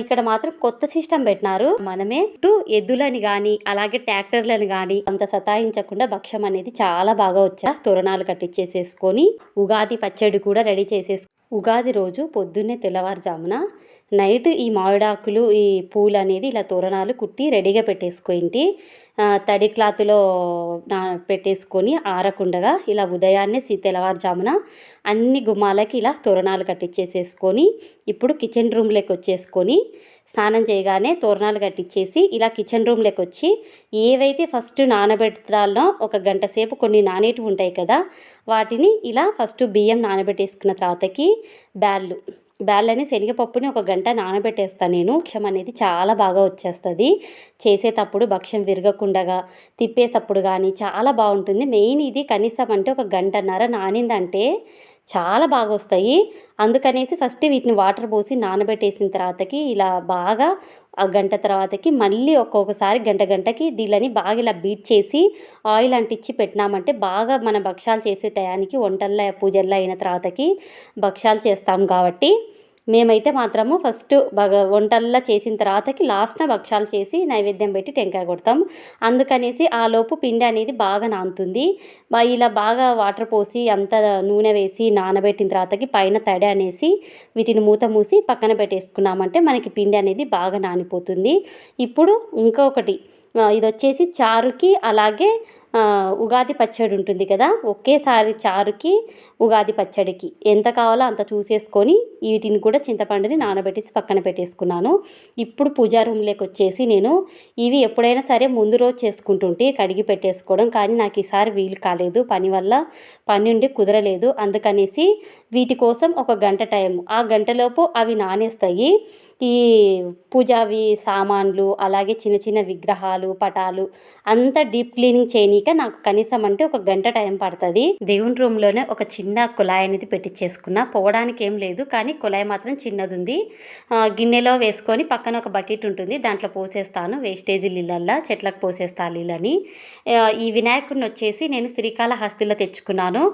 ఇక్కడ మాత్రం కొత్త సిస్టమ్ పెట్టినారు. మనమే టు ఎద్దులని గాని అలాగే ట్రాక్టర్లను గాని అంత సతాయించకుండా భక్ష్యం అనేది చాలా బాగా వచ్చా. తోరణాలు కట్టించేసేసుకొని ఉగాది పచ్చడి కూడా రెడీ చేసేసు ఉగాది రోజు పొద్దున్నే తెల్లవారుజామున నైట్ ఈ మామిడాకులు ఈ పూలు అనేది ఇలా తోరణాలు కుట్టి రెడీగా పెట్టేసుకోయింటి తడి క్లాత్లో నా పెట్టేసుకొని ఆరకుండగా ఇలా ఉదయాన్నే సి తెల్లవారుజామున అన్ని గుమ్మాలకి ఇలా తోరణాలు కట్టించేసేసుకొని ఇప్పుడు కిచెన్ రూమ్లోకి వచ్చేసుకొని స్నానం చేయగానే తోరణాలు కట్టించేసి ఇలా కిచెన్ రూమ్లోకి వచ్చి ఏవైతే ఫస్ట్ నానబెట్టాలో ఒక గంట సేపు కొన్ని నానేటివి ఉంటాయి కదా వాటిని ఇలా ఫస్ట్ బియ్యం నానబెట్టేసుకున్న తర్వాతకి బ్యాళ్ళు. బ్యాళ్ళని శనగపప్పుని ఒక గంట నానబెట్టేస్తాను నేను. భక్ష్యం అనేది చాలా బాగా వచ్చేస్తుంది. చేసేటప్పుడు భక్ష్యం విరగకుండగా తిప్పేటప్పుడు కానీ చాలా బాగుంటుంది. మెయిన్ ఇది కనీసం అంటే ఒక గంటన్నర నానిందంటే చాలా బాగా వస్తాయి. అందుకనేసి ఫస్ట్ వీటిని వాటర్ పోసి నానబెట్టేసిన తర్వాతకి ఇలా బాగా ఆ గంట తర్వాతకి మళ్ళీ ఒక్కొక్కసారి గంట గంటకి దీళ్ళని బాగా ఇలా బీట్ చేసి ఆయిల్ అంటించి పెట్టినామంటే బాగా మన భక్ష్యాలు చేసే టయానికి వంటల్లో పూజల్లో అయిన తర్వాతకి భక్ష్యాలు చేస్తాం కాబట్టి మేమైతే మాత్రము ఫస్ట్ బాగా వంటల్లో చేసిన తర్వాతకి లాస్ట్న భక్ష్యాలు చేసి నైవేద్యం పెట్టి టెంకాయ కొడతాం అందుకనేసి ఆ లోపు పిండి అనేది బాగా నానుతుంది ఇలా బాగా వాటర్ పోసి అంత నూనె వేసి నానబెట్టిన తర్వాతకి పైన తడి అనేసి వీటిని మూత మూసి పక్కన పెట్టేసుకున్నామంటే మనకి పిండి అనేది బాగా నానిపోతుంది. ఇప్పుడు ఇంకొకటి ఇది వచ్చేసి చారుకి అలాగే ఉగాది పచ్చడి ఉంటుంది కదా ఒకేసారి చారుకి ఉగాది పచ్చడికి ఎంత కావాలో అంత చూసేసుకొని వీటిని కూడా చింతపండుని నానబెట్టేసి పక్కన పెట్టేసుకున్నాను. ఇప్పుడు పూజా రూమ్లోకి వచ్చేసి నేను ఇవి ఎప్పుడైనా సరే ముందు రోజు చేసుకుంటుంటే కడిగి పెట్టేసుకోవడం కానీ నాకు ఈసారి వీలు కాలేదు. పని వల్ల పని ఉండి కుదరలేదు. అందుకనేసి వీటి కోసం ఒక గంట టైం ఆ గంటలోపు అవి నానేస్తాయి. ఈ పూజావి సామాన్లు అలాగే చిన్న చిన్న విగ్రహాలు పటాలు అంతా డీప్ క్లీనింగ్ చేయనీక నాకు కనీసం అంటే ఒక గంట టైం పడుతుంది. దేవుని రూమ్లోనే ఒక చిన్న కుళాయి అనేది పెట్టించేసుకున్నా పోవడానికి ఏం లేదు కానీ కుళాయి మాత్రం చిన్నది ఉంది గిన్నెలో వేసుకొని పక్కన ఒక బకెట్ ఉంటుంది. దాంట్లో పోసేస్తాను. వేస్టేజ్ నీళ్ళల్లో చెట్లకు పోసేస్తా నీళ్ళని. ఈ వినాయకుడిని వచ్చేసి నేను శ్రీకాళహస్తిలో తెచ్చుకున్నాను.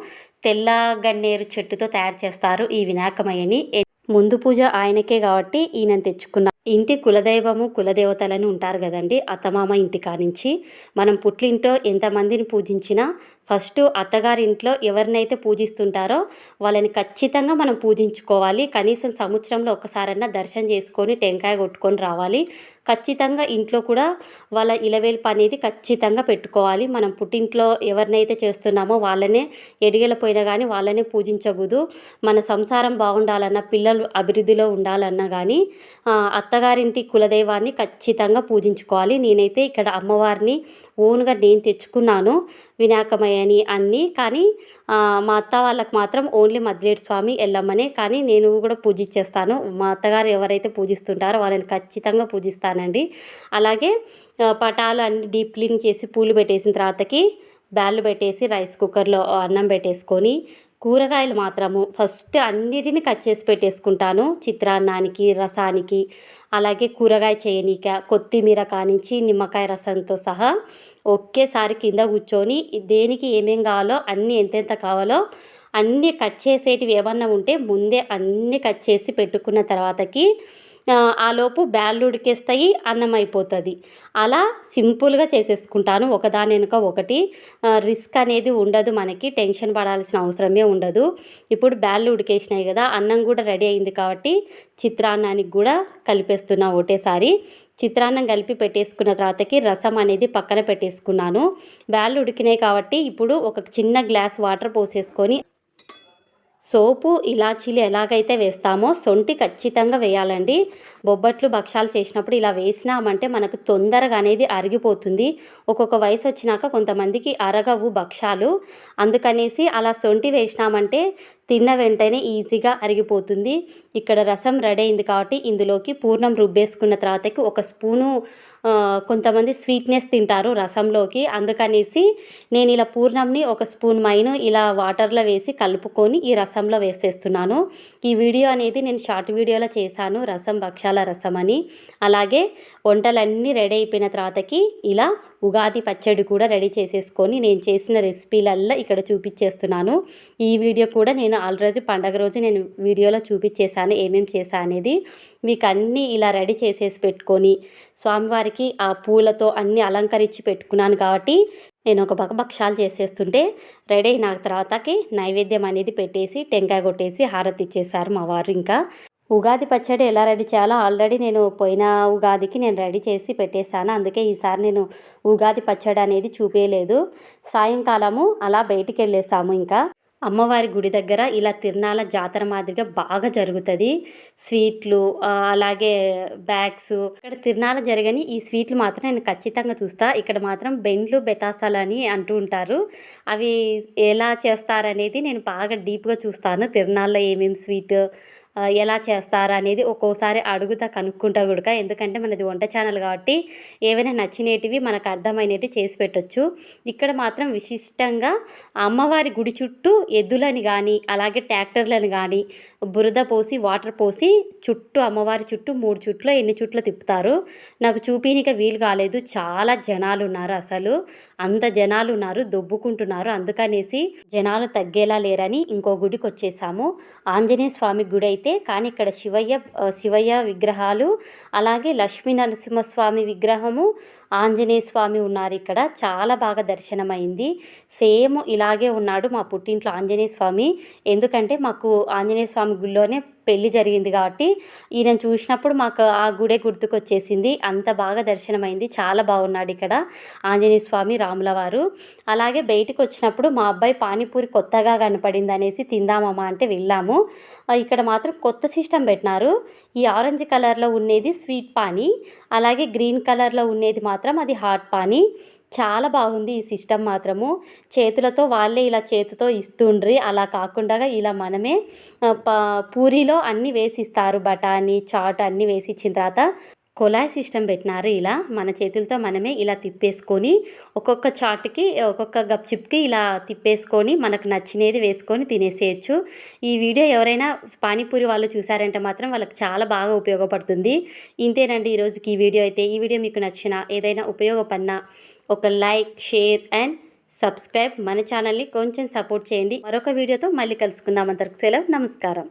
తెల్ల గన్నేరు చెట్టుతో తయారు చేస్తారు ఈ వినాయకమయ్యని ముందు పూజ ఆయనకే కాబట్టి ఈయన తెచ్చుకున్న. ఇంటి కులదైవము కులదేవతలని ఉంటారు కదండి అత్తమామ ఇంటి కానించి. మనం పుట్లింటో ఎంతమందిని పూజించినా ఫస్ట్ అత్తగారింట్లో ఎవరినైతే పూజిస్తుంటారో వాళ్ళని ఖచ్చితంగా మనం పూజించుకోవాలి. కనీసం సంవత్సరంలో ఒక్కసారన్నా దర్శనం చేసుకొని టెంకాయ కొట్టుకొని రావాలి. ఖచ్చితంగా ఇంట్లో కూడా వాళ్ళ ఇలవేల్పు అనేది ఖచ్చితంగా పెట్టుకోవాలి. మనం పుట్టింట్లో ఎవరినైతే చేస్తున్నామో వాళ్ళనే ఎడిగలపోయినా కానీ వాళ్ళనే పూజించకూడదు. మన సంసారం బాగుండాలన్నా పిల్లలు అభివృద్ధిలో ఉండాలన్నా కానీ అత్తగారింటి కులదైవాన్ని ఖచ్చితంగా పూజించుకోవాలి. నేనైతే ఇక్కడ అమ్మవారిని ఓన్గా నేను తెచ్చుకున్నాను. వినాయకమయ్యని అన్నీ కానీ మా అత్త వాళ్ళకి మాత్రం ఓన్లీ మద్లేటి స్వామి ఎల్లమ్మనే కానీ నేను కూడా పూజించేస్తాను. మా అత్తగారు ఎవరైతే పూజిస్తుంటారో వాళ్ళని ఖచ్చితంగా పూజిస్తానండి. అలాగే పటాలు అన్ని డీప్ క్లీన్ చేసి పూలు పెట్టేసిన తర్వాతకి బ్యాళ్ళు పెట్టేసి రైస్ కుక్కర్లో అన్నం పెట్టేసుకొని కూరగాయలు మాత్రము ఫస్ట్ అన్నిటిని కట్ చేసి పెట్టేసుకుంటాను. చిత్రాన్నానికి రసానికి అలాగే కూరగాయ చేయనీక కొత్తిమీర కానించి నిమ్మకాయ రసంతో సహా ఒకేసారి కింద కూర్చొని దేనికి ఏమేం కావాలో అన్నీ ఎంతెంత కావాలో అన్నీ కట్ చేసేటివి ఏమన్నా ఉంటే ముందే అన్నీ కట్ చేసి పెట్టుకున్న తర్వాతకి ఆ, లోపు బ్యాళ్ళు ఉడికేస్తాయి అన్నం అయిపోతుంది. అలా సింపుల్గా చేసేసుకుంటాను. ఒకదాని వెనుక ఒకటి. రిస్క్ అనేది ఉండదు మనకి టెన్షన్ పడాల్సిన అవసరమే ఉండదు. ఇప్పుడు బ్యాళ్ళు ఉడికేసినాయి కదా అన్నం కూడా రెడీ అయింది కాబట్టి చిత్రాన్నానికి కూడా కలిపేస్తున్నా ఒకటేసారి చిత్రాన్నం కలిపి పెట్టేసుకున్న తర్వాతకి రసం అనేది పక్కన పెట్టేసుకున్నాను. బ్యాళ్ళు ఉడికినాయి కాబట్టి ఇప్పుడు ఒక చిన్న గ్లాస్ వాటర్ పోసేసుకొని సోపు ఇలాచీలు ఎలాగైతే వేస్తామో సొంటి ఖచ్చితంగా వేయాలండి. బొబ్బట్లు భక్షాలు చేసినప్పుడు ఇలా వేసినామంటే మనకు తొందరగా అనేది అరిగిపోతుంది. ఒక్కొక్క వయసు వచ్చినాక కొంతమందికి అరగవు భక్షాలు అందుకనేసి అలా సొంటి వేసినామంటే తిన్న వెంటనే ఈజీగా అరిగిపోతుంది. ఇక్కడ రసం రెడీ అయింది కాబట్టి ఇందులోకి పూర్ణం రుబ్బేసుకున్న తర్వాతకి ఒక స్పూను కొంతమంది స్వీట్నెస్ తింటారు రసంలోకి. అందుకనేసి నేను ఇలా పూర్ణంని ఒక స్పూన్ మైను ఇలా వాటర్లో వేసి కలుపుకొని ఈ రసంలో వేసేస్తున్నాను. ఈ వీడియో అనేది నేను షార్ట్ వీడియోలో చేశాను రసం భక్షాల రసం అని. అలాగే వంటలన్నీ రెడీ అయిపోయిన తర్వాతకి ఇలా ఉగాది పచ్చడి కూడా రెడీ చేసేసుకొని నేను చేసిన రెసిపీలల్లో ఇక్కడ చూపించేస్తున్నాను. ఈ వీడియో కూడా నేను ఆల్రెడీ పండగ రోజు నేను వీడియోలో చూపించేశాను ఏమేమి చేశా అనేది. మీకు అన్నీ ఇలా రెడీ చేసేసి పెట్టుకొని స్వామివారికి ఆ పూలతో అన్నీ అలంకరించి పెట్టుకున్నాను కాబట్టి నేను ఒక పక్క చేసేస్తుంటే రెడీ అయిన తర్వాతకి నైవేద్యం అనేది పెట్టేసి టెంకాయ కొట్టేసి హారతి ఇచ్చేసారు మా వారు ఇంకా. ఉగాది పచ్చడి ఎలా రెడీ చేయాలో ఆల్రెడీ నేను పోయిన ఉగాదికి నేను రెడీ చేసి పెట్టేశాను. అందుకే ఈసారి నేను ఉగాది పచ్చడి అనేది చూపేయలేదు. సాయంకాలము అలా బయటికి వెళ్ళేసాము ఇంకా. అమ్మవారి గుడి దగ్గర ఇలా తిరునాళ్ళ జాతర మాదిరిగా బాగా జరుగుతుంది. స్వీట్లు అలాగే బ్యాగ్స్. ఇక్కడ తిరునాళ్ళ జరగని ఈ స్వీట్లు మాత్రం నేను ఖచ్చితంగా చూస్తా. ఇక్కడ మాత్రం బెండ్లు బెతాసాలు అని అంటూ ఉంటారు. అవి ఎలా చేస్తారనేది నేను బాగా డీప్గా చూస్తాను. తిరునాళ్ళలో ఏమేమి స్వీట్ ఎలా చేస్తారు అనేది ఒక్కోసారి అడుగుతా కనుక్కుంటా కూడా ఎందుకంటే మనది వంట ఛానల్ కాబట్టి ఏవైనా నచ్చినవి మనకు అర్థమైనవి చేసి పెట్టొచ్చు. ఇక్కడ మాత్రం విశిష్టంగా అమ్మవారి గుడి చుట్టూ ఎద్దులని కానీ అలాగే ట్రాక్టర్లను కానీ బురద పోసి వాటర్ పోసి చుట్టూ అమ్మవారి చుట్టూ మూడు చుట్లు ఎన్ని చుట్లు తిప్పుతారు. నాకు చూపినిక వీలు కాలేదు. చాలా జనాలు ఉన్నారు అసలు. అంత జనాలు ఉన్నారు దొబ్బుకుంటున్నారు. అందుకనేసి జనాలు తగ్గేలా లేరని ఇంకో గుడికి వచ్చేసాము ఆంజనేయ స్వామి గుడి అయితే కానీ ఇక్కడ శివయ్య శివయ్య విగ్రహాలు అలాగే లక్ష్మీ నరసింహస్వామి విగ్రహము ఆంజనేయ స్వామి ఉన్నారు ఇక్కడ. చాలా బాగా దర్శనమైంది. సేమ్ ఇలాగే ఉన్నాడు మా పుట్టింట్లో ఆంజనేయ స్వామి. ఎందుకంటే మాకు ఆంజనేయ స్వామి గుడిలోనే పెళ్ళి జరిగింది కాబట్టి ఈయన చూసినప్పుడు మాకు ఆ గుడే గుర్తుకొచ్చేసింది. అంత బాగా దర్శనమైంది. చాలా బాగున్నాడు ఇక్కడ ఆంజనేయ స్వామి రాముల వారు. అలాగే బయటికి వచ్చినప్పుడు మా అబ్బాయి పానీపూరి కొత్తగా కనపడింది అనేసి తిందామమ్మా అంటే వెళ్ళాము. ఇక్కడ మాత్రం కొత్త సిస్టమ్ పెట్టినారు. ఈ ఆరెంజ్ కలర్లో ఉండేది స్వీట్ పానీ అలాగే గ్రీన్ కలర్లో ఉండేది మాత్రం మాత్రం అది హాట్ పానీ. చాలా బాగుంది ఈ సిస్టమ్ మాత్రము. చేతులతో వాళ్ళే ఇలా చేతితో ఇస్తుండ్రి. అలా కాకుండా ఇలా మనమే ఆ, పూరిలో అన్నీ వేసి ఇస్తారు బఠానీ చాట్ అన్నీ వేసి ఇచ్చిన తర్వాత కొలాయ్ సిస్టమ్ పెట్టినారు ఇలా. మన చేతులతో మనమే ఇలా తిప్పేసుకొని ఒక్కొక్క చాట్కి ఒక్కొక్క గప్చిప్కి ఇలా తిప్పేసుకొని మనకు నచ్చినది వేసుకొని తినేసేయచ్చు. ఈ వీడియో ఎవరైనా పానీపూరి వాళ్ళు చూసారంటే మాత్రం వాళ్ళకి చాలా బాగా ఉపయోగపడుతుంది. ఇంతేనండి ఈరోజుకి ఈ వీడియో అయితే. ఈ వీడియో మీకు నచ్చిన ఏదైనా ఉపయోగపడినా ఒక లైక్ షేర్ అండ్ సబ్స్క్రైబ్ మన ఛానల్ని కొంచెం సపోర్ట్ చేయండి. మరొక వీడియోతో మళ్ళీ కలుసుకుందాం అంతవరకు. సెలవు నమస్కారం.